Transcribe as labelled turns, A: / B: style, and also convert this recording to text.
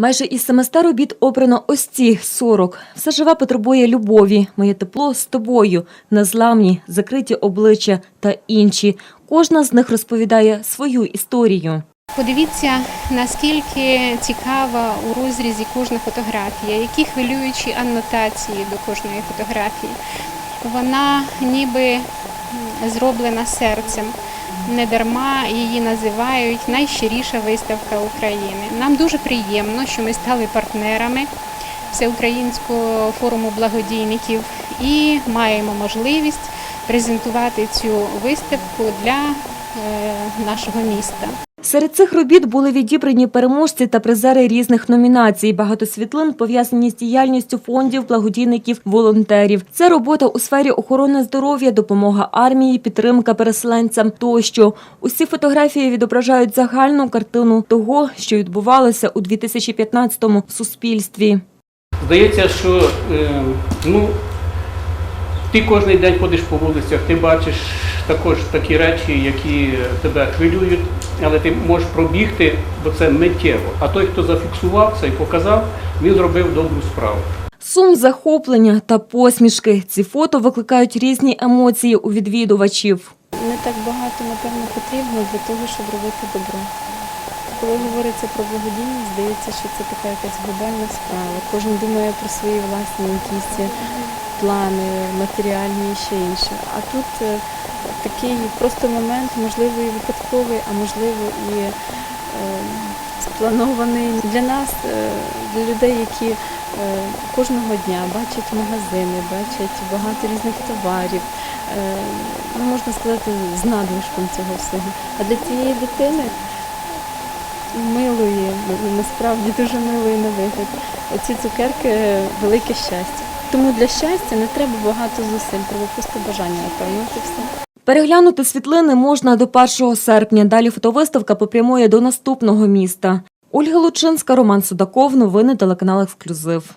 A: Майже із 700 робіт обрано ось ці 40. Все живе потребує любові, моє тепло з тобою, незламні, закриті обличчя та інші. Кожна з них розповідає свою історію.
B: Подивіться, наскільки цікава у розрізі кожна фотографія, які хвилюючі анотації до кожної фотографії. Вона ніби зроблена серцем. Недарма її називають найщиріша виставка України. Нам дуже приємно, що ми стали партнерами Всеукраїнського форуму благодійників і маємо можливість презентувати цю виставку для е, нашого міста.
A: Серед цих робіт були відібрані переможці та призери різних номінацій. Багато світлин пов'язані з діяльністю фондів, благодійників, волонтерів. Це робота у сфері охорони здоров'я, допомога армії, підтримка переселенцям тощо. Усі фотографії відображають загальну картину того, що відбувалося у 2015-му в суспільстві.
C: Здається, що е, ну, ти кожен день ходиш по вулицях, ти бачиш також такі речі, які тебе хвилюють, але ти можеш пробігти, бо це миттєво. А той, хто зафіксував це і показав, він зробив добру справу.
A: Сум, захоплення та посмішки. Ці фото викликають різні емоції у відвідувачів.
D: не так багато, напевно, потрібно для того, щоб робити добро. Коли говориться про благодійність, здається, що це така якась глобальна справа. Кожен думає про свої власні якісь плани, матеріальні і ще інше. А тут е, такий просто момент, можливо, і випадковий, а можливо і е, спланований для нас, е, для людей, які е, кожного дня бачать магазини, бачать багато різних товарів. Ну, можна сказати, з надлишком цього всього. А для цієї дитини милої, насправді дуже милої на вигляд. Оці цукерки велике щастя. Тому для щастя не треба багато зусиль, треба просто бажання, напевно, все.
A: Переглянути світлини можна до 1 серпня. Далі фотовиставка попрямує до наступного міста. Ольга Лучинська, Роман Судаков. Новини телеканал Ексклюзив.